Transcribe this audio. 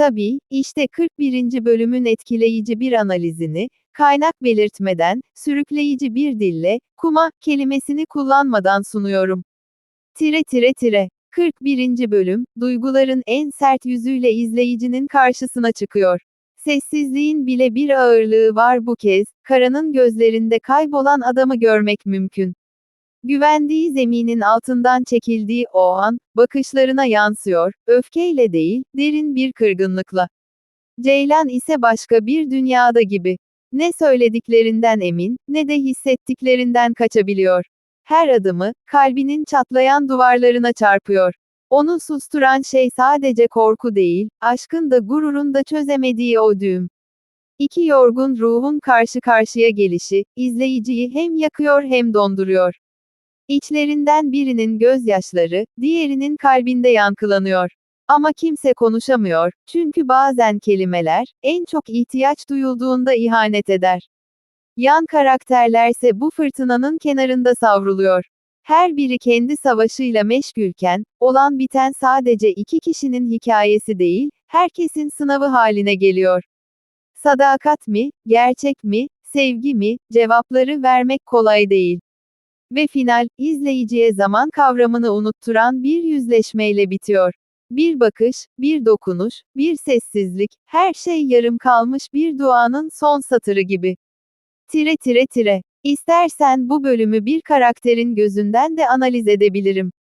Tabii, işte 41. bölümün etkileyici bir analizini, kaynak belirtmeden, sürükleyici bir dille, kuma, kelimesini kullanmadan sunuyorum. Tire tire tire. 41. bölüm, duyguların en sert yüzüyle izleyicinin karşısına çıkıyor. Sessizliğin bile bir ağırlığı var bu kez, Kara'nın gözlerinde kaybolan adamı görmek mümkün. Güvendiği zeminin altından çekildiği o an, bakışlarına yansıyor, öfkeyle değil, derin bir kırgınlıkla. Ceylan ise başka bir dünyada gibi. Ne söylediklerinden emin, ne de hissettiklerinden kaçabiliyor. Her adımı, kalbinin çatlayan duvarlarına çarpıyor. Onu susturan şey sadece korku değil, aşkın da gururun da çözemediği o düğüm. İki yorgun ruhun karşı karşıya gelişi, izleyiciyi hem yakıyor hem donduruyor. İçlerinden birinin gözyaşları, diğerinin kalbinde yankılanıyor. Ama kimse konuşamıyor, çünkü bazen kelimeler, en çok ihtiyaç duyulduğunda ihanet eder. Yan karakterlerse bu fırtınanın kenarında savruluyor. Her biri kendi savaşıyla meşgulken, olan biten sadece iki kişinin hikayesi değil, herkesin sınavı haline geliyor. Sadakat mi, gerçek mi, sevgi mi, cevapları vermek kolay değil. Ve final, izleyiciye zaman kavramını unutturan bir yüzleşmeyle bitiyor. Bir bakış, bir dokunuş, bir sessizlik, her şey yarım kalmış bir duanın son satırı gibi. Tire tire tire. İstersen bu bölümü bir karakterin gözünden de analiz edebilirim.